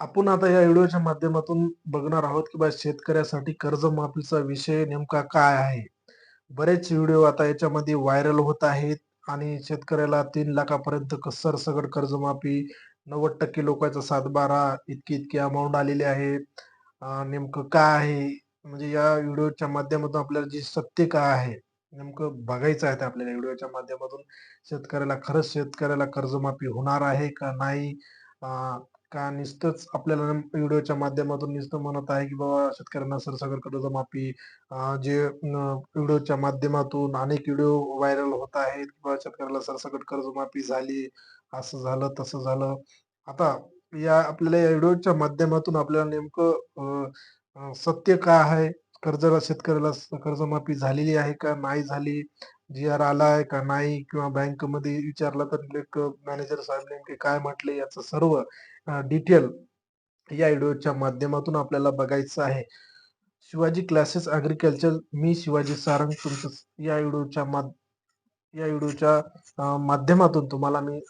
आपण आता या व्हिडिओच्या माध्यमातून बघणार आहोत की बा शेतकऱ्यासाठी कर्जमाफीचा विषय नेमका काय आहे. बरेच व्हिडिओ आता याच्यामध्ये व्हायरल होत आहेत आणि शेतकऱ्याला तीन लाखापर्यंत सरसगड कर्जमाफी, 90% लोकांचा सातबारा, इतकी-इतकी अमाऊंट आलेली आहे. नेमकं काय आहे? म्हणजे या व्हिडिओच्या माध्यमातून आपल्याला जी सत्य काय आहे, नेमकं बघायचं आहे ते आपल्याला व्हिडिओच्या माध्यमातून. शेतकऱ्याला खरंच शेतकऱ्याला कर्जमाफी होणार आहे का नाही? का नुसतंच आपल्याला व्हिडिओच्या माध्यमातून नुसतं म्हणत आहे, की बाबा शेतकऱ्यांना सरसकट कर्जमाफी जे व्हिडिओच्या माध्यमातून अनेक व्हिडिओ व्हायरल होत आहेत, की बाबा शेतकऱ्याला सरसकट कर्जमाफी झाली, असं झालं, तसं झालं. आता या आपल्याला या व्हिडिओच्या माध्यमातून आपल्याला नेमकं सत्य काय आहे? कर्जाला शेतकऱ्याला कर्जमाफी झालेली आहे का नाही झाली? जी-आर आलाय का नाही? किंवा बँकेमध्ये विचारलं तर एक मॅनेजर साहेब नेमके काय म्हटले? याचं सर्व डिटेल या व्हिडिओच्या माध्यमातून आपल्याला बघायचं आहे. शिवाजी क्लासेस ॲग्रीकल्चर मी शिवाजी सारंग तुमचं या व्हिडिओच्या माध या व्हिडिओच्या माध्यमातून तुम्हाला मी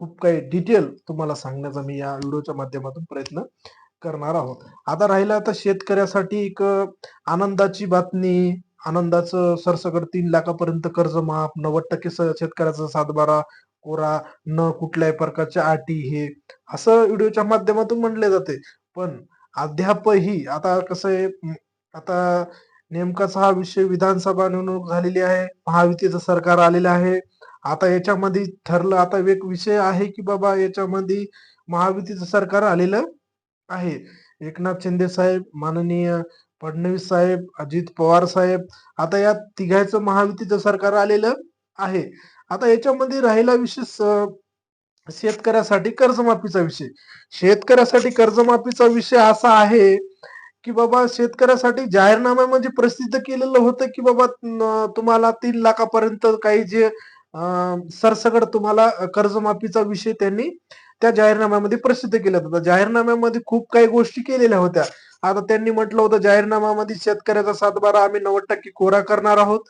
खूप काही डिटेल तुम्हाला सांगण्याचा मी या व्हिडिओच्या माध्यमातून प्रयत्न करणार आहोत. आता राहिलं आता शेतकऱ्यासाठी एक आनंदाची बातमी, आनंदाचं सरसकट तीन लाखापर्यंत कर्ज माफ, नव्वद टक्के शेतकऱ्याचा सातबारा कोरा, न कुठल्याही प्रकारच्या अटी हे, असं व्हिडिओच्या माध्यमातून म्हटले जाते. पण अद्यापही आता कसं आहे, आता नेमकाच हा विषय विधानसभा निवडणूक झालेली आहे. महायुतीचं सरकार आलेलं आहे. आता याच्यामध्ये ठरलं आता एक विषय आहे, की बाबा याच्यामध्ये महायुतीचं सरकार आलेलं आहे. एकनाथ शिंदे साहेब, माननीय फडणवीस साहेब, अजित पवार साहेब, आता या तिघायचं महायुतीचं सरकार आलेलं आहे. आता याच्यामध्ये राहिला विषय शेतकऱ्यासाठी कर्जमाफीचा विषय. शेतकऱ्यासाठी कर्जमाफीचा विषय असा आहे, की बाबा शेतकऱ्यासाठी जाहीरनाम्यामध्ये म्हणजे प्रसिद्ध केलेलं होतं, की बाबा तुम्हाला तीन लाखापर्यंत काही जे अ, सरसकट तुम्हाला कर्जमाफीचा विषय त्यांनी त्या जाहीरनाम्यामध्ये प्रसिद्ध केला होता. जाहीरनाम्यामध्ये खूप काही गोष्टी केलेल्या होत्या. आता त्यांनी म्हटलं होतं जाहीरनाम्यामध्ये शेतकऱ्याचा सातबारा आम्ही 90% कोरा करणार आहोत.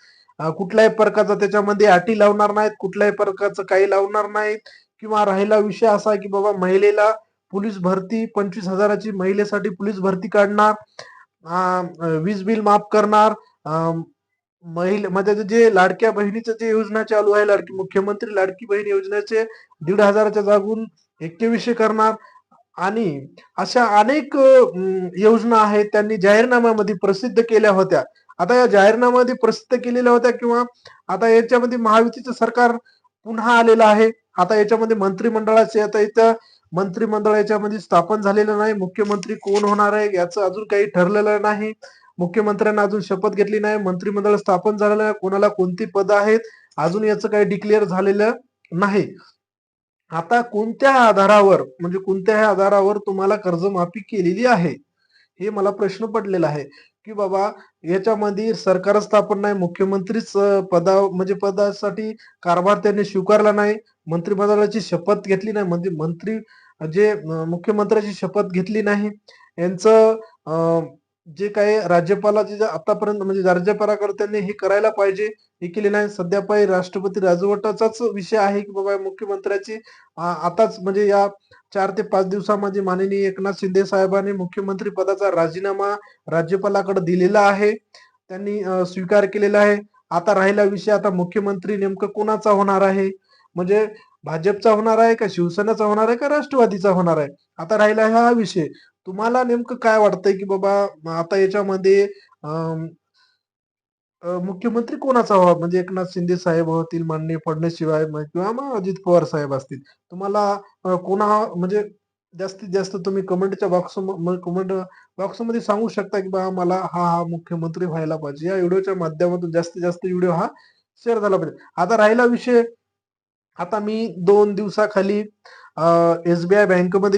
कुठल्याही प्रकारचा त्याच्यामध्ये अटी लावणार नाहीत, कुठल्याही प्रकारचं काही लावणार नाहीत किंवा राहिला विषय असा आहे, की बाबा महिलेला पोलीस भरती पंचवीस हजाराची महिलेसाठी पोलीस भरती काढणार. वीज बिल माफ करणार. अ, महिला म्हणजे जे लाडक्या बहिणीचं जे योजना चालू आहे, लाडकी मुख्यमंत्री लाडकी बहीण योजनेचे दीड हजाराच्या जागून 2100 करणार आणि अशा अनेक योजना आहेत त्यांनी जाहीरनाम्यामध्ये प्रसिद्ध केल्या होत्या. आता या जाहीरनाम्यामध्ये प्रसिद्ध केलेल्या होत्या किंवा आता याच्यामध्ये महायुतीचं सरकार पुन्हा आलेलं आहे. आता याच्यामध्ये मंत्रिमंडळाचे आता इथं मंत्रिमंडळ याच्यामध्ये स्थापन झालेलं नाही. मुख्यमंत्री कोण होणार आहे याचं अजून काही ठरलेलं नाही. मुख्यमंत्र्यांना अजून शपथ घेतली नाही. मंत्रिमंडळ स्थापन झालेलं नाही. कोणाला कोणती पद आहेत, अजून याचं काही डिक्लेअर झालेलं नाही. आता कोणत्या आधारावर म्हणजे कोणत्या आधारावर तुम्हाला कर्जमाफी केलेली आहे? हे मला प्रश्न पडलेला आहे, की बाबा याच्यामध्ये सरकार स्थापन नाही. मुख्यमंत्रीच पदा म्हणजे पदासाठी कारभार त्यांनी स्वीकारला नाही. मंत्रिमंडळाची शपथ घेतली नाही. म्हणजे मंत्री जे मुख्यमंत्र्याची शपथ घेतली नाही. यांचं जे काही राज्यपालाचे जे आतापर्यंत म्हणजे राज्यपालाकडे त्यांनी हे करायला पाहिजे, हे केले नाही. सध्या पायी राष्ट्रपती राजवटाचाच विषय आहे, की बाबा मुख्यमंत्र्याची आताच म्हणजे या चार ते पाच दिवसामध्ये माननीय एकनाथ शिंदे साहेबांनी मुख्यमंत्री पदाचा राजीनामा राज्यपालाकडे दिलेला आहे. त्यांनी स्वीकार केलेला आहे. आता राहिला विषय आता मुख्यमंत्री नेमकं कोणाचा होणार आहे? म्हणजे भाजपचा होणार आहे का शिवसेनेचा होणार आहे का राष्ट्रवादीचा होणार आहे? आता राहिला हा विषय. तुम्हाला नेमकं काय वाटतंय, की बाबा आता याच्यामध्ये मुख्यमंत्री कोणाचा व्हावा? म्हणजे एकनाथ शिंदे साहेब होतील, माननीय फडणवीस शिवाय किंवा मग अजित पवार साहेब असतील. तुम्हाला कोणा म्हणजे जास्तीत जास्त तुम्ही कमेंटच्या बॉक्स कमेंट बॉक्समध्ये सांगू शकता, की बाबा मला हा, हा मुख्यमंत्री व्हायला पाहिजे. या व्हिडिओच्या माध्यमातून जास्तीत जास्त व्हिडिओ हा शेअर झाला पाहिजे. आता राहिला विषय आता मी दोन दिवसाखाली एस-बी-आय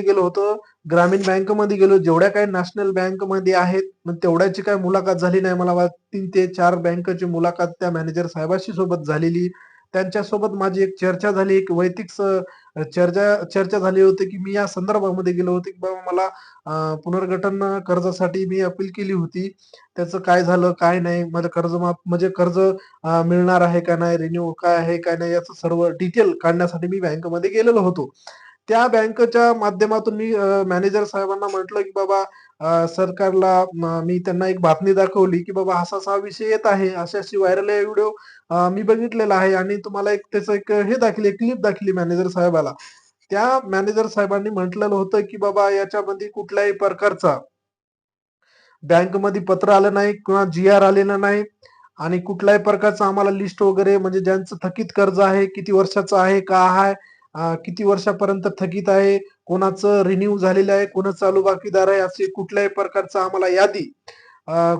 गेलो होतो. ग्रामीण बँकेमध्ये गेलो. जेवढ्या काही नॅशनल बँकमध्ये आहेत, मग तेवढ्याची काही मुलाखत झाली नाही. मला तीन ते चार बँकेची मुलाखत त्या मॅनेजर साहेबाशी सोबत झालेली. त्यांच्यासोबत माझी एक चर्चा झाली. एक वैयक्तिक चर्चा चर्चा झाली होती, की मी या संदर्भामध्ये गेलो होतो, की बाबा मला पुनर्गठन कर्जासाठी मी अपील केली होती. त्याचं काय झालं, काय नाही? मला कर्जमाफ म्हणजे कर्ज मिळणार आहे का नाही? रिन्यू काय आहे, काय नाही? याचं सर्व डिटेल काढण्यासाठी मी बँकमध्ये गेलेलो होतो. त्या बँकच्या माध्यमातून मी मॅनेजर साहेबांना म्हटलं की बाबा सरकारला मी त्यांना एक बातमी दाखवली की बाबा असा-असा विषय येत आहे. अशी-अशी व्हायरल व्हिडिओ मी बघितलेला आहे आणि तुम्हाला एक त्याचं एक हे दाखवली, क्लिप दाखवली मॅनेजर साहेबाला. त्या मॅनेजर साहेबांनी म्हटलेलं होतं की बाबा याच्यामध्ये कुठल्याही प्रकारचा बँकमध्ये पत्र आलं नाही किंवा जी-आर आलेला नाही आणि कुठल्याही प्रकारचं आम्हाला लिस्ट वगैरे म्हणजे ज्यांचं थकीत कर्ज आहे, किती वर्षाचं आहे, का आहे, किती वर्षापर्यंत थकीत आहे, कोणाचं रिन्यू झालेलं आहे, कोणाचं चालू बाकीदार आहे, असे कुठल्याही प्रकारचं आम्हाला यादी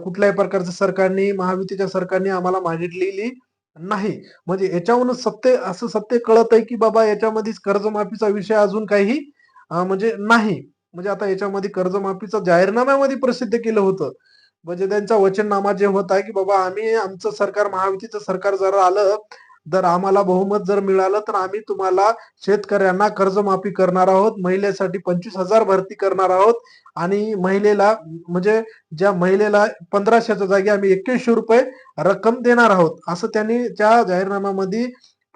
कुठल्याही प्रकारचं सरकारने महायुतीच्या सरकारने आम्हाला मागितलेली नाही. म्हणजे याच्याहूनच सत्य असं सत्य कळत आहे की बाबा याच्यामध्ये कर्जमाफीचा विषय अजून काही म्हणजे नाही. म्हणजे आता याच्यामध्ये कर्जमाफीचा जाहीरनाम्यामध्ये प्रसिद्ध केलं होतं. म्हणजे त्यांचा वचननामा जे होता की बाबा आम्ही आमचं सरकार महायुतीचं सरकार जर आलं, जर आम्हाला बहुमत जर मिळालं, तर आम्ही तुम्हाला शेतकऱ्यांना कर्जमाफी करणार आहोत. महिलेसाठी 25,000 भरती करणार आहोत आणि महिलेला म्हणजे ज्या महिलेला 1500च्या जागी आम्ही ₹2100 रक्कम देणार आहोत. असं त्यांनी त्या जाहीरनाम्यामध्ये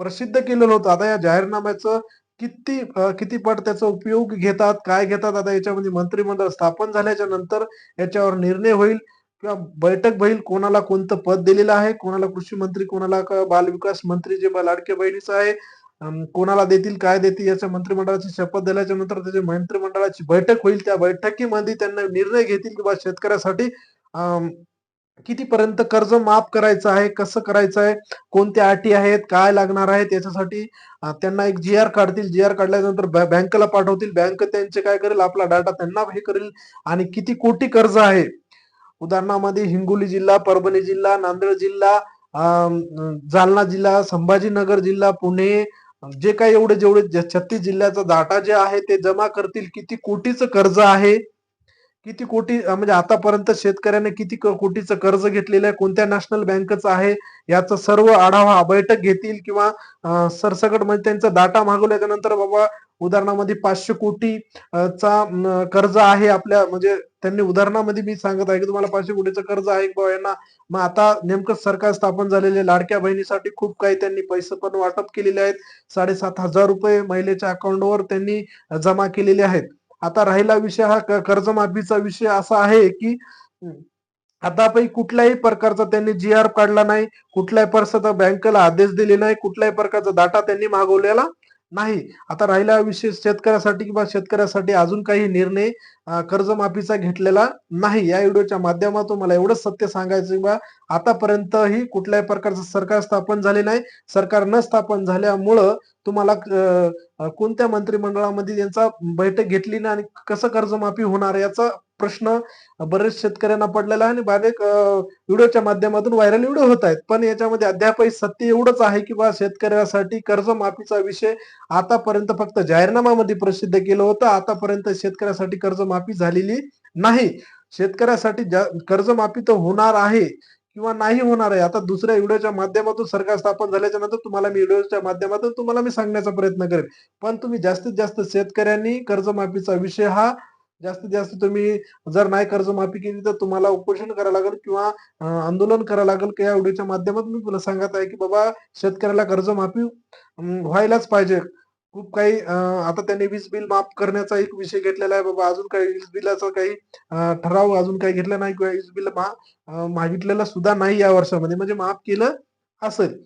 प्रसिद्ध केलेलं होतं. आता या जाहीरनाम्याचं किती किती पट त्याचा उपयोग घेतात, काय घेतात आता याच्यामध्ये मंत्रिमंडळ स्थापन झाल्याच्यानंतर याच्यावर निर्णय होईल किंवा बैठक होईल. कोणाला कोणतं पद दिलेलं आहे, कोणाला कृषी मंत्री, कोणाला बालविकास मंत्री जे ब लाडक्या बहिणीचं आहे, कोणाला देतील, काय देतील याच्या मंत्रिमंडळाची शपथ दिल्याच्या नंतर त्याच्या मंत्रिमंडळाची बैठक होईल. त्या बैठकीमध्ये त्यांना निर्णय घेतील की बा शेतकऱ्यासाठी कितीपर्यंत कर्ज माफ करायचं आहे, कसं करायचं आहे, कोणत्या अटी आहेत, काय लागणार आहे त्याच्यासाठी त्यांना एक जी-आर काढतील. जी-आर काढल्यानंतर बँकेला पाठवतील. बँक त्यांचे काय करेल आपला डाटा त्यांना हे करेल आणि किती कोटी कर्ज आहे. उदाहरणामध्ये हिंगोली जिल्हा, परभणी जिल्हा, नांदेड जिल्हा, जालना जिल्हा, संभाजीनगर जिल्हा, पुणे जे काही एवढे जेवढे 36 जिल्ह्याचा डाटा जे आहे ते जमा करतील. किती कोटीचं कर्ज आहे, किती कोटी म्हणजे आतापर्यंत शेतकऱ्याने किती कोटीचं कर्ज घेतलेलं आहे, कोणत्या नॅशनल बँकेचं आहे, याचा सर्व आढावा बैठक घेतील किंवा सरसकट म्हणजे त्यांचा डाटा मागवल्याच्या नंतर बाबा उदाहरणामध्ये पाचशे कोटी चा कर्ज आहे आपल्या म्हणजे त्यांनी उदाहरणामध्ये मी सांगत आहे की तुम्हाला पाचशे कोटीचं कर्ज आहे बाबा यांना. मग आता नेमकं सरकार स्थापन झालेले लाडक्या बहिणीसाठी खूप काही त्यांनी पैसे पण वाटप केलेले आहेत. ₹7,500 महिलेच्या अकाउंटवर त्यांनी जमा केलेले आहेत. आता राहिला विषय हा कर्जमाफीचा विषय असा आहे की आतापैकी कुठल्याही प्रकारचा त्यांनी जी-आर काढला नाही. कुठल्याही प्रकारचा बँकेला आदेश दिले नाही. कुठल्याही प्रकारचा डाटा त्यांनी मागवलेला नाही. आता राहिला विषय शेतकऱ्यासाठी किंवा शेतकऱ्यासाठी अजून काही निर्णय कर्जमाफीचा घेतलेला नाही. या व्हिडिओच्या माध्यमातून मला एवढंच सत्य सांगायचं की बा आतापर्यंतही कुठल्याही प्रकारचं सरकार स्थापन झाले नाही. सरकार न स्थापन झाल्यामुळं तुम्हाला कोणत्या मंत्रिमंडळामध्ये यांचा बैठक घेतली नाही आणि कसं कर्जमाफी होणार याचा प्रश्न बरेच शेतकऱ्यांना पडलेला आहे आणि बारेक व्हिडिओच्या माध्यमातून व्हायरल व्हिडिओ होत आहेत. पण याच्यामध्ये अद्यापही सत्य एवढंच आहे की बा शेतकऱ्यासाठी कर्जमाफीचा विषय आतापर्यंत फक्त जाहीरनाम्यामध्ये प्रसिद्ध केलं होतं. आतापर्यंत शेतकऱ्यासाठी कर्जमाफी झालेली नाही. शेतकऱ्यासाठी कर्जमाफी तर होणार आहे किंवा नाही होणार आहे. आता दुसऱ्या व्हिडिओच्या माध्यमातून सरकार स्थापन झाल्याच्यानंतर तुम्हाला मी व्हिडिओच्या माध्यमातून तुम्हाला मी सांगण्याचा प्रयत्न करेन. पण तुम्ही जास्तीत जास्त शेतकऱ्यांनी कर्जमाफीचा विषय हा जास्तीत जास्त तुम्ही जर नाही कर्जमाफी केली तर तुम्हाला उपोषण करावं लागेल किंवा आंदोलन करावं लागेल या व्हिडिओच्या माध्यमातून मी तुला सांगत आहे की बाबा शेतकऱ्याला कर्जमाफी व्हायलाच पाहिजे. खूप काही आता त्यांनी वीज बिल माफ करण्याचा एक विषय घेतलेला आहे बाबा अजून काही वीज बिलाचा काही ठराव अजून काही घेतला नाही किंवा वीज बिल मागितलेला मागितलेलं सुद्धा नाही या वर्षामध्ये म्हणजे माफ केलं असेल.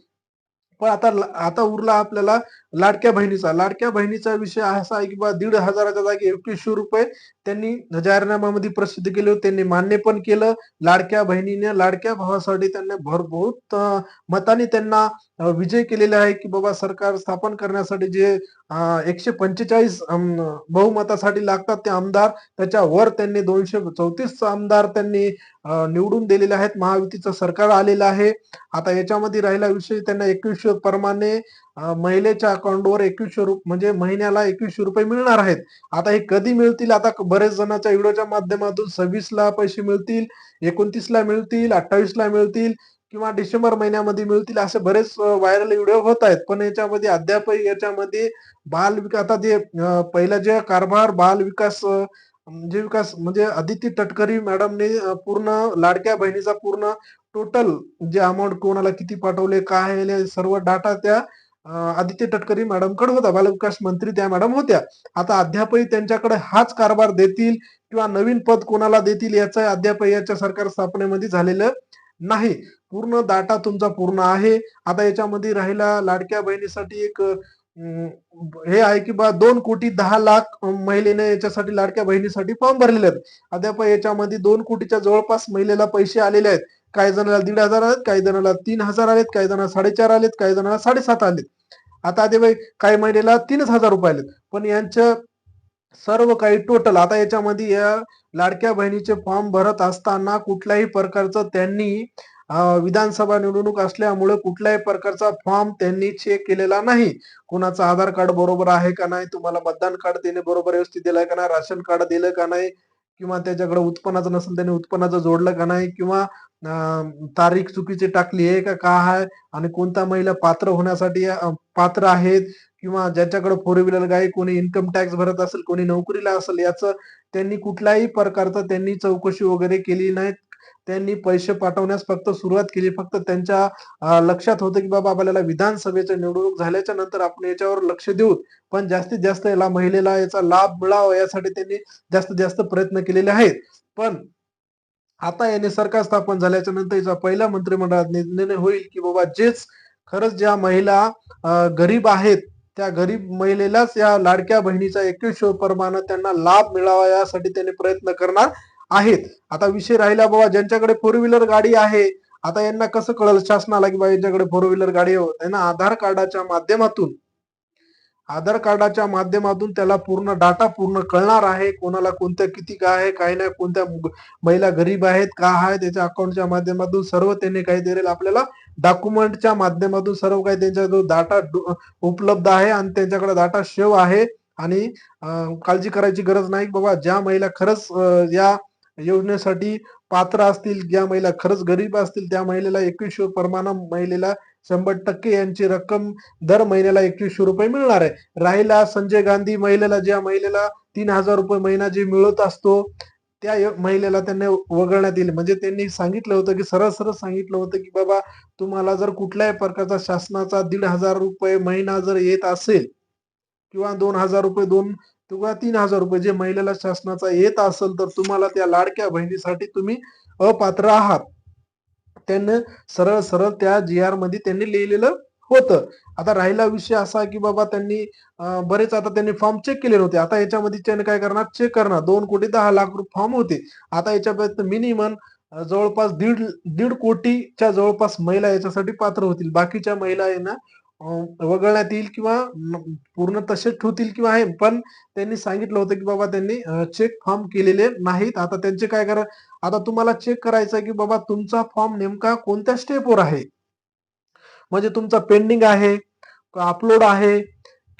पण आता आता उरला आपल्याला लाडक्या बहिणीचा. लाडक्या बहिणीचा विषय असा आहे की बा 1,500च्या जागी ₹2100 त्यांनी जाहीरनाम्यामध्ये प्रसिद्ध केले होते. त्यांनी मान्य पण केलं. लाडक्या बहिणीने लाडक्या भावासाठी त्यांनी भरभूत मताने त्यांना विजय केलेला आहे की बाबा सरकार स्थापन करण्यासाठी जे एकशे पंचेचाळीस बहुमतासाठी लागतात ते आमदार त्याच्यावर त्यांनी 234 आमदार त्यांनी निवडून दिलेले आहेत. महायुतीचं सरकार आलेलं आहे. आता याच्यामध्ये राहिला विषय त्यांना एकवीसशे प्रमाणे महिलेच्या अकाउंटवर म्हणजे एकवीसशे रुपये म्हणजे महिन्याला ₹2100 मिळणार आहेत. आता हे कधी मिळतील? आता बरेच जणांच्या व्हिडिओच्या माध्यमातून 26ला पैसे मिळतील, 29ला मिळतील, 28ला मिळतील किंवा डिसेंबर महिन्यामध्ये मिळतील असे बरेच व्हायरल व्हिडिओ होत आहेत. पण याच्यामध्ये अद्यापही याच्यामध्ये बाल विकास आता जे पहिला जे कारभार बाल विकास जे म्हणजे विकास म्हणजे आदिती तटकरी मॅडमने पूर्ण लाडक्या बहिणीचा पूर्ण टोटल जे अमाऊंट कोणाला किती पाठवले, काय आहे, सर्व डाटा त्या आदित्य तटकरे मॅडमकडे होता. बालविकास मंत्री त्या मॅडम होत्या. आता अद्यापही त्यांच्याकडे हाच कारभार देतील किंवा नवीन पद कोणाला देतील याचं अद्यापही याच्या सरकार स्थापनेमध्ये झालेलं नाही. पूर्ण डाटा तुमचा पूर्ण आहे. आता याच्यामध्ये राहिला लाडक्या बहिणीसाठी एक हे आहे की बा दोन कोटी दहा लाख महिलेने याच्यासाठी लाडक्या बहिणीसाठी फॉर्म भरलेले आहेत. अद्याप याच्यामध्ये दोन कोटीच्या जवळपास महिलेला पैसे आलेले आहेत. काही जणांना दीड हजार आलेत काही जणांना तीन हजार आलेत काही जणांना साडेचार आलेत काही जणांना साडेसात आलेत. आता बाई काही महिलेला तीनच हजार रुपये आलेत. पण यांचं सर्व काही टोटल आता याच्यामध्ये या लाडक्या बहिणीचे फॉर्म भरत असताना कुठल्याही प्रकारचं त्यांनी विधानसभा निवडणूक असल्यामुळे कुठल्याही प्रकारचा फॉर्म त्यांनी चेक केलेला नाही. कुणाचा आधार कार्ड बरोबर आहे का नाही तुम्हाला मतदान कार्ड त्याने बरोबर व्यवस्थित दिलंय का नाही राशन कार्ड दिलं का नाही किंवा त्याच्याकडे उत्पन्नाचं नसेल त्याने उत्पन्नाचं जोडलं का नाही किंवा तारीख चुकीची टाकली आहे का का आहे आणि कोणत्या महिला पात्र होण्यासाठी पात्र आहेत किंवा ज्याच्याकडे फोर व्हीलर गाडी कोणी इन्कम टॅक्स भरत असेल कोणी नोकरीला असेल याचं त्यांनी कुठल्याही प्रकारचं त्यांनी चौकशी वगैरे केली नाही. त्यांनी पैसे पाठवण्यास फक्त सुरुवात केली. फक्त त्यांच्या लक्षात होतं की बाबा आपल्याला विधानसभेच्या निवडणूक झाल्याच्यानंतर आपण याच्यावर लक्ष देऊ. पण जास्तीत जास्त याला महिलेला याचा लाभ मिळावा यासाठी त्यांनी जास्तीत जास्त प्रयत्न केलेले आहेत. पण आता याने सरकार स्थापन झाल्याच्यानंतर याचा पहिल्या मंत्रिमंडळात निर्णय होईल की बाबा जेच खरंच ज्या महिला गरीब आहेत त्या गरीब महिलेलाच या लाडक्या बहिणीचा एकवीस परमानं त्यांना लाभ मिळावा यासाठी त्यांनी प्रयत्न करणार. आहेत. आता विषय राहिला बाबा ज्यांच्याकडे फोर व्हीलर गाडी आहे आता यांना कसं कळलं शासनाला की बाबा यांच्याकडे फोर व्हीलर गाडी आहे त्यांना आधार कार्डाच्या माध्यमातून आधार कार्डाच्या माध्यमातून त्याला पूर्ण डाटा पूर्ण कळणार आहे. कोणाला कोणत्या किती काय आहे काही नाही कोणत्या महिला गरीब आहेत का आहे त्याच्या अकाउंटच्या माध्यमातून सर्व त्यांनी काही देईल आपल्याला डॉक्युमेंटच्या माध्यमातून सर्व काही त्यांच्या जो डाटा उपलब्ध आहे आणि त्यांच्याकडे डाटा शेव आहे. आणि काळजी करायची गरज नाही बाबा ज्या महिला खरंच या योजनेसाठी पात्र असतील ज्या महिला खरंच गरीब असतील त्या महिलेला एकवीसशे परमाना महिलेला शंभर टक्के यांची रक्कम दर महिन्याला एकवीसशे रुपये मिळणार आहे. राहिला संजय गांधी महिलेला ज्या महिलेला तीन हजार रुपये महिना जे मिळत असतो त्या महिलेला त्यांनी वगळण्यात येईल. म्हणजे त्यांनी सांगितलं होतं की सरळ सरळ सांगितलं होतं की बाबा तुम्हाला जर कुठल्याही प्रकारचा शासनाचा दीड हजार रुपये महिना जर येत असेल किंवा दोन हजार रुपये दोन किंवा तीन हजार रुपये जे महिलेला शासनाचा येत असेल तर तुम्हाला त्या लाडक्या बहिणीसाठी तुम्ही अपात्र आहात. त्यांनी सरळ सरळ त्या जी आरमध्ये त्यांनी लिहिलेलं होतं. आता राहिला विषय असा की बाबा त्यांनी बरेच आता त्यांनी फॉर्म चेक केले होते. आता याच्यामध्ये त्यांनी काय करणार? चेक करणार. दोन कोटी दहा लाख रुपये फॉर्म होते. आता याच्यापर्यंत मिनिमम जवळपास दीड दीड कोटीच्या जवळपास महिला याच्यासाठी पात्र होतील. बाकीच्या महिला यांना वगळण्यात येईल किंवा पूर्ण तसेच ठेवतील किंवा आहे पण त्यांनी सांगितलं होतं की बाबा त्यांनी चेक फॉर्म केलेले नाहीत. आता त्यांचे काय करा आता तुम्हाला चेक करायचं आहे की बाबा तुमचा फॉर्म नेमका कोणत्या स्टेपवर आहे? म्हणजे तुमचा पेंडिंग आहे अपलोड आहे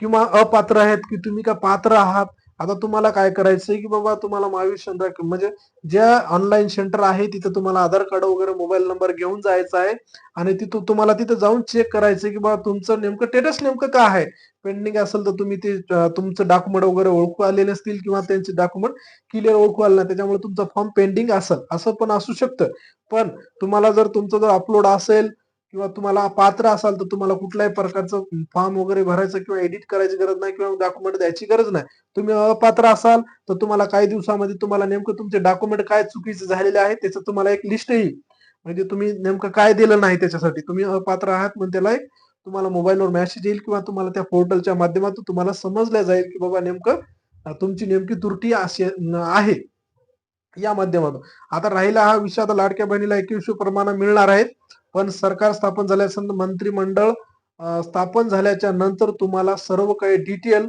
किंवा अपात्र आहेत की तुम्ही का पात्र आहात? आता तुम्हाला काय करायचंय की बाबा तुम्हाला महावीर सेंटर म्हणजे ज्या ऑनलाईन सेंटर आहे तिथं तुम्हाला आधार कार्ड वगैरे मोबाईल नंबर घेऊन जायचा आहे. आणि तिथं तुम्हाला तिथं जाऊन चेक करायचं की बाबा तुमचं नेमकं स्टेटस नेमकं काय आहे. पेंडिंग असेल तर तुम्ही ते तुमचं डॉक्युमेंट वगैरे ओळखू आले नसतील किंवा त्यांचे डॉक्युमेंट क्लिअर ओळखू आले नाही त्याच्यामुळे तुमचा फॉर्म पेंडिंग असेल. असं पण असू शकतं. पण तुम्हाला जर तुमचं जर अपलोड असेल किंवा तुम्हाला पात्र असाल तर तुम्हाला कुठल्याही प्रकारचं फॉर्म वगैरे भरायचं किंवा एडिट करायची गरज नाही किंवा डॉक्युमेंट द्यायची गरज नाही. तुम्ही अपात्र असाल तर तुम्हाला काही दिवसामध्ये तुम्हाला नेमकं तुमचे डॉक्युमेंट काय चुकीचे झालेले आहे त्याचं तुम्हाला एक लिस्ट येईल. म्हणजे तुम्ही नेमकं काय दिलं नाही त्याच्यासाठी. तुम्ही अपात्र आहात म्हणून त्याला एक तुम्हाला मोबाईलवर मेसेज येईल किंवा तुम्हाला त्या पोर्टलच्या माध्यमातून तुम्हाला समजलं जाईल की बाबा नेमकं तुमची नेमकी त्रुटी अशी आहे. या माध्यमातून. आता राहिला हा विषय आता लाडक्या बहिणीला एकवीसशे प्रमाण मिळणार आहेत. पण सरकार स्थापन झाल्यानंतर मंत्रिमंडळ स्थापन झाल्याच्यानंतर तुम्हाला सर्व काही डिटेल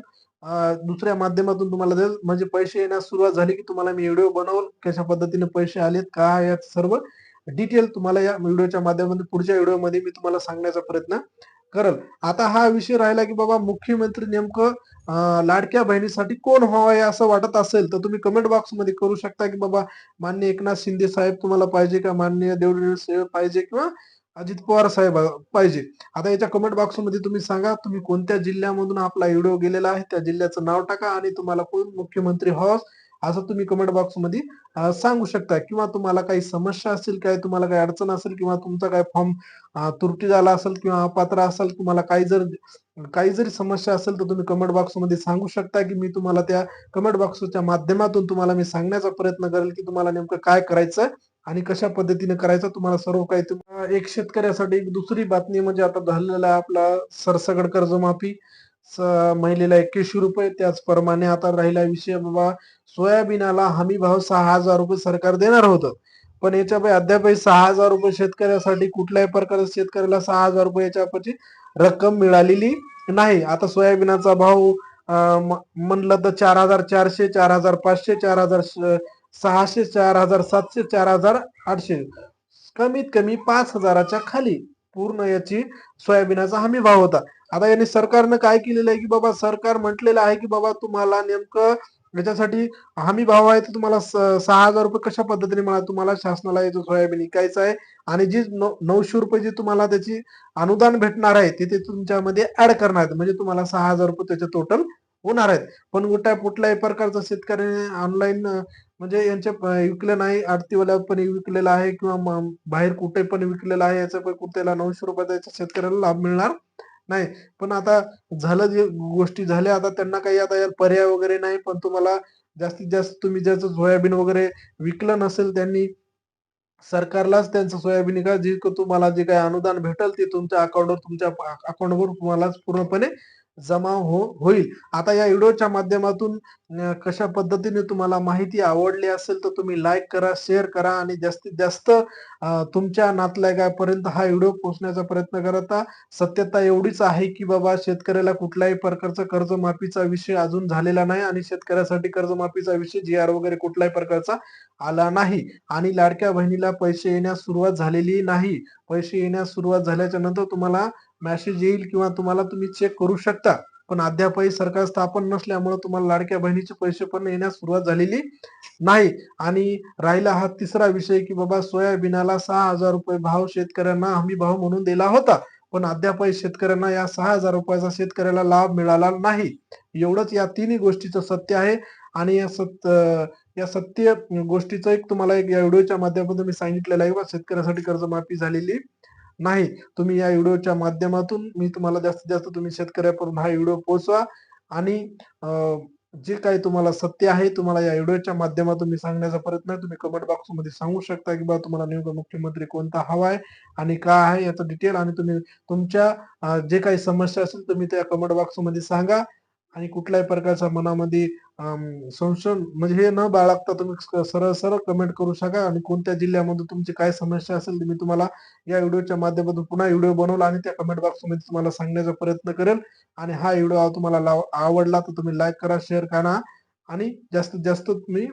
दुसऱ्या माध्यमातून तुम्हाला देईल. म्हणजे पैसे येण्यास सुरुवात झाली की तुम्हाला मी व्हिडिओ बनवल. कशा पद्धतीने पैसे आलेत काय यात सर्व डिटेल तुम्हाला या व्हिडिओच्या माध्यमातून पुढच्या व्हिडिओमध्ये मी तुम्हाला सांगण्याचा प्रयत्न करल. आता हा विषय राहिला की बाबा मुख्यमंत्री नेमकं लाडक्या बहिणीसाठी कोण व्हावं असं वाटत असेल तर तुम्ही कमेंट बॉक्समध्ये करू शकता की बाबा मान्य एकनाथ शिंदे साहेब तुम्हाला पाहिजे का? मान्य देवडे साहेब पाहिजे किंवा अजित पवार साहेब पाहिजे? आता याच्या कमेंट बॉक्समध्ये तुम्ही सांगा तुम्ही कोणत्या जिल्ह्यामधून आपला व्हिडिओ गेलेला आहे त्या जिल्ह्याचं नाव टाका आणि तुम्हाला कोण मुख्यमंत्री व्हावं असं तुम्ही कमेंट बॉक्समध्ये सांगू शकता. किंवा तुम्हाला काही समस्या असेल काय तुम्हाला काही अडचण असेल किंवा तुमचा काय फॉर्म त्रुटी झाला असेल किंवा अपात्र असेल तुम्हाला काही जर काही जरी समस्या असेल तर तुम्ही कमेंट बॉक्समध्ये सांगू शकता की मी तुम्हाला त्या कमेंट बॉक्सच्या माध्यमातून तुम्हाला मी सांगण्याचा प्रयत्न करेल की तुम्हाला नेमकं काय करायचं आणि कशा पद्धतीने करायचं. तुम्हाला सर्व काही एक शेतकऱ्यासाठी एक दुसरी बातमी म्हणजे आता झालेला आपला सरसगड कर्जमाफी. महिलेला एक्क्याऐंशी रुपये त्याचप्रमाणे आता राहिला विषय बाबा सोयाबीनाला हमी भाव सहा हजार रुपये सरकार देणार होतं. पण याच्यापै अद्यापही सहा हजार रुपये शेतकऱ्यासाठी कुठल्याही प्रकारे शेतकऱ्याला सहा हजार रुपये याच्यापाची रक्कम मिळालेली नाही. आता सोयाबीनाचा भाव म्हणलं तर चार हजार चारशे चार हजार पाचशे चार हजार सहाशे चार हजार सातशे चार हजार आठशे. कमीत कमी पाच हजाराच्या खाली पूर्ण याची सोयाबीनाचा हमी भाव होता. आता यांनी सरकारनं काय केलेलं आहे की बाबा सरकार म्हटलेलं आहे की बाबा तुम्हाला नेमकं याच्यासाठी हमी भाव आहे तर तुम्हाला स- सहा हजार रुपये कशा पद्धतीने मला तुम्हाला शासनाला याचं सोयाबीन विकायचं आहे आणि जी नऊ- नऊशे रुपये जी तुम्हाला त्याची अनुदान भेटणार आहे ते ते तुमच्यामध्ये ऍड करणार आहेत. म्हणजे तुम्हाला सहा हजार रुपये त्याचे टोटल होणार आहेत. पण कुठल्या कुठल्याही प्रकारचा शेतकऱ्याने ऑनलाईन म्हणजे यांचे विकलं नाही. आरतीवाल्या पण विकलेला आहे किंवा बाहेर कुठे पण विकलेला आहे याचा पण कुठेला नऊशे रुपयाचा शेतकऱ्याला लाभ मिळणार. नाही पण आता झालं जे गोष्टी झाल्या आता त्यांना काही आता यार पर्याय वगैरे नाही पण तुम्हाला जास्तीत जास्त तुम्ही ज्याचं सोयाबीन वगैरे विकलं नसेल त्यांनी सरकारलाच त्यांचं सोयाबीन का जे तुम्हाला जे काही अनुदान भेटेल ते तुमच्या अकाउंटवर तुमच्या अकाउंटवर तुम्हालाच पूर्णपणे जमा हो होईल. आता या व्हिडिओच्या माध्यमातून कशा पद्धतीने तुम्हाला माहिती आवडली असेल तर तुम्ही लाईक करा शेअर करा आणि जास्तीत जास्त तुमच्या नातलायकापर्यंत हा व्हिडिओ पोहोचण्याचा प्रयत्न करता सत्यता एवढीच आहे की बाबा शेतकऱ्याला कुठल्याही प्रकारचा कर्जमाफीचा विषय अजून झालेला नाही आणि शेतकऱ्यासाठी कर्जमाफीचा विषय जी आर वगैरे कुठल्याही प्रकारचा आला नाही. आणि लाडक्या बहिणीला पैसे येण्यास सुरुवात झालेली नाही. पैसे येण्यास सुरुवात झाल्याच्यानंतर तुम्हाला मेसेज येईल किंवा तुम्हाला तुम्ही चेक करू शकता. पण अद्यापही सरकार स्थापन नसल्यामुळे तुम्हाला लाडक्या बहिणीचे पैसे पण येण्यास सुरुवात झालेली नाही. आणि राहिला हा तिसरा विषय की बाबा सोयाबीनाला सहा हजार रुपये भाव शेतकऱ्यांना हमी भाव म्हणून दिला होता. पण अद्यापही शेतकऱ्यांना या सहा हजार रुपयाचा शेतकऱ्याला लाभ मिळाला नाही. एवढंच या तिन्ही गोष्टीचं सत्य आहे. आणि या सत्य या सत्य गोष्टीचं एक तुम्हाला एक या व्हिडिओच्या माध्यमातून मी सांगितलेलं आहे. बा शेतकऱ्यासाठी कर्जमाफी झालेली. नाही तुम्ही या व्हिडिओच्या माध्यमातून मी तुम्हाला जास्तीत जास्त तुम्ही शेतकऱ्यापर्यंत हा व्हिडिओ पोहोचवा आणि जे काही तुम्हाला सत्य आहे तुम्हाला या व्हिडिओच्या माध्यमातून मी सांगण्याचा प्रयत्न आहे. तुम्ही कमेंट बॉक्समध्ये सांगू शकता की बा तुम्हाला नेमका मुख्यमंत्री कोणता हवा आहे आणि काय आहे याचं डिटेल आणि तुम्ही तुमच्या जे काही समस्या असेल तुम्ही त्या कमेंट बॉक्समध्ये सांगा. आणि कुठल्याही प्रकारचा मनामध्ये संशय म्हणजे हे न बाळगता तुम्ही स- सरळ सरळ कमेंट करू शका आणि कोणत्या जिल्ह्यामध्ये तुमची काय समस्या असेल मी तुम्हाला या व्हिडिओच्या माध्यमातून पुन्हा व्हिडिओ बनवला आणि त्या कमेंट बॉक्समध्ये तुम्हाला सांगण्याचा प्रयत्न करेल. आणि हा व्हिडिओ तुम्हाला लाव- आवडला तर तुम्ही लाईक करा शेअर करा. आणि जास्तीत जास्त तुम्ही